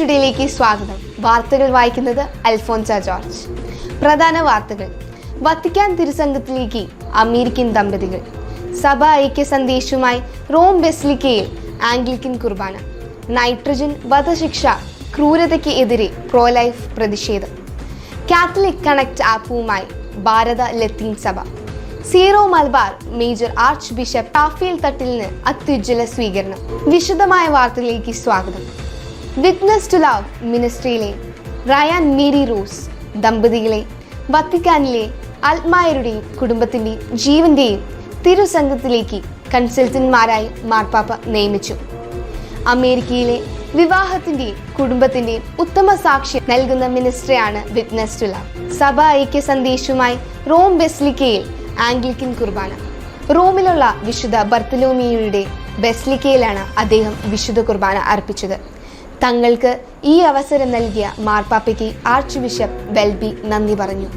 ടുഡേയിലേക്ക് സ്വാഗതം. വാർത്തകൾ വായിക്കുന്നത് അൽഫോൻസ ജോർജ്. പ്രധാന വാർത്തകൾ. വത്തിക്കാൻ തിരുസംഘത്തിലേക്ക് അമേരിക്കൻ ദമ്പതികൾ. സഭ ഐക്യ സന്ദേശവുമായി റോം ബെസ്ലിക്കയിൽ ആംഗ്ലിക്കൻ കുർബാന. നൈട്രജൻ വധശിക്ഷ ക്രൂരതയ്ക്ക് എതിരെ പ്രോ ലൈഫ് പ്രതിഷേധം. കാത്തലിക് കണക്ട് ആപ്പുമായി ഭാരത ലത്തീൻ സഭ. Syro Malabar major archbishop Raphael തട്ടിലിന് അത്യുജ്വല സ്വീകരണം. വിശദമായ വാർത്തയിലേക്ക് സ്വാഗതം. വിറ്റ്നസ് ടു ലവ് മിനിസ്ട്രിയിലെ റയാൻ മേരി റൂസ് ദമ്പതികളെ വത്തിക്കാനിലെ ആത്മായരുടെയും കുടുംബത്തിന്റെയും ജീവന്റെയും തിരുസംഘത്തിലേക്ക് കൺസൾട്ടന്റ്മാരായി മാർപ്പാപ്പ നിയമിച്ചു. അമേരിക്കയിലെ വിവാഹത്തിന്റെയും കുടുംബത്തിന്റെയും ഉത്തമ സാക്ഷ്യം നൽകുന്ന മിനിസ്ട്രിയാണ് വിറ്റ്നസ് ടു ലവ് സഭ ഐക്യ സന്ദേശവുമായി റോം ബെസ്ലിക്കയിൽ ആംഗ്ലിക്കൻ കുർബാന. റോമിലുള്ള വിശുദ്ധ ബർത്തലോമിയുടെ ബെസ്ലിക്കയിലാണ് അദ്ദേഹം വിശുദ്ധ കുർബാന അർപ്പിച്ചത്. തങ്ങൾക്ക് ഈ അവസരം നൽകിയ മാർപ്പാപ്പയ്ക്ക് ആർച്ച് ബിഷപ്പ് വെൽബി നന്ദി പറഞ്ഞു.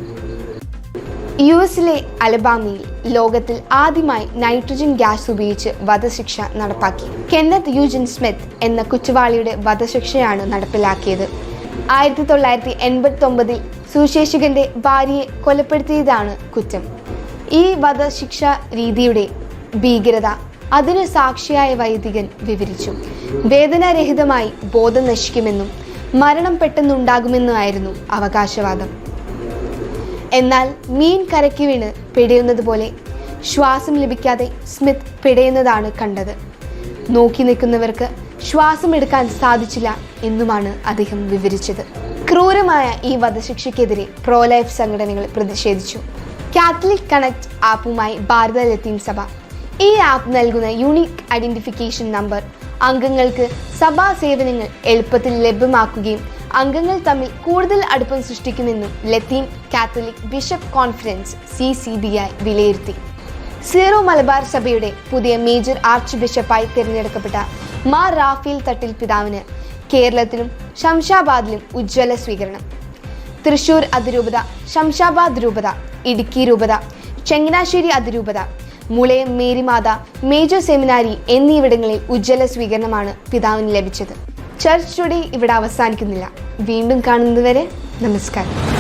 യു എസിലെ അലബാമയിൽ ലോകത്തിൽ ആദ്യമായി നൈട്രജൻ ഗ്യാസ് ഉപയോഗിച്ച് വധശിക്ഷ നടപ്പാക്കി. കെന്നത്ത് യൂജിൻ സ്മിത്ത് എന്ന കുറ്റവാളിയുടെ വധശിക്ഷയാണ് നടപ്പിലാക്കിയത്. ആയിരത്തി തൊള്ളായിരത്തി എൺപത്തി ഒമ്പതിൽ സുശേഷകന്റെ ഭാര്യയെ കൊലപ്പെടുത്തിയതാണ് കുറ്റം. ഈ വധശിക്ഷ രീതിയുടെ ഭീകരത അതിന് സാക്ഷിയായ വൈദികൻ വിവരിച്ചു. വേദനാരഹിതമായി ബോധം നശിക്കുമെന്നും മരണം പെട്ടെന്നുണ്ടാകുമെന്നുമായിരുന്നു അവകാശവാദം. എന്നാൽ മീൻ കരയ്ക്ക് വീണ് പിടയുന്നത് പോലെ ശ്വാസം ലഭിക്കാതെ സ്മിത്ത് പിടയുന്നതാണ് കണ്ടത്. നോക്കി നിൽക്കുന്നവർക്ക് ശ്വാസം എടുക്കാൻ സാധിച്ചില്ല എന്നുമാണ് അദ്ദേഹം വിവരിച്ചത്. ക്രൂരമായ ഈ വധശിക്ഷയ്ക്കെതിരെ പ്രോലൈഫ് സംഘടനകൾ പ്രതിഷേധിച്ചു. കാത്തലിക് കണക്ട് ആപ്പുമായി ഭാരത ലത്തീൻ സഭ ഈ ആപ്പ് നൽകുന്ന യൂണിക് ഐഡന്റിഫിക്കേഷൻ നമ്പർ അംഗങ്ങൾക്ക് സഭാ സേവനങ്ങൾ എളുപ്പത്തിൽ ലഭ്യമാക്കുകയും അംഗങ്ങൾ തമ്മിൽ കൂടുതൽ അടുപ്പം സൃഷ്ടിക്കുമെന്നും Latin Catholic bishop conference C C B I വിലയിരുത്തി. സീറോ മലബാർ സഭയുടെ പുതിയ മേജർ ആർച്ച് ബിഷപ്പായി തിരഞ്ഞെടുക്കപ്പെട്ട മാർ റാഫേൽ തട്ടിൽ പിതാവിന് കേരളത്തിലും ശംഷാബാദിലും ഉജ്ജ്വല സ്വീകരണം. തൃശൂർ അതിരൂപത ശംഷാബാദ് രൂപത ഇടുക്കി രൂപത ചങ്ങനാശ്ശേരി അതിരൂപത മുളയം മേരിമാത മേജർ സെമിനാരി എന്നിവിടങ്ങളിൽ ഉജ്ജ്വല സ്വീകരണമാണ് പിതാവിന് ലഭിച്ചത്. ചർച്ച് ടുഡേ ഇവിടെ അവസാനിക്കുന്നില്ല. വീണ്ടും കാണുന്നതുവരെ നമസ്കാരം.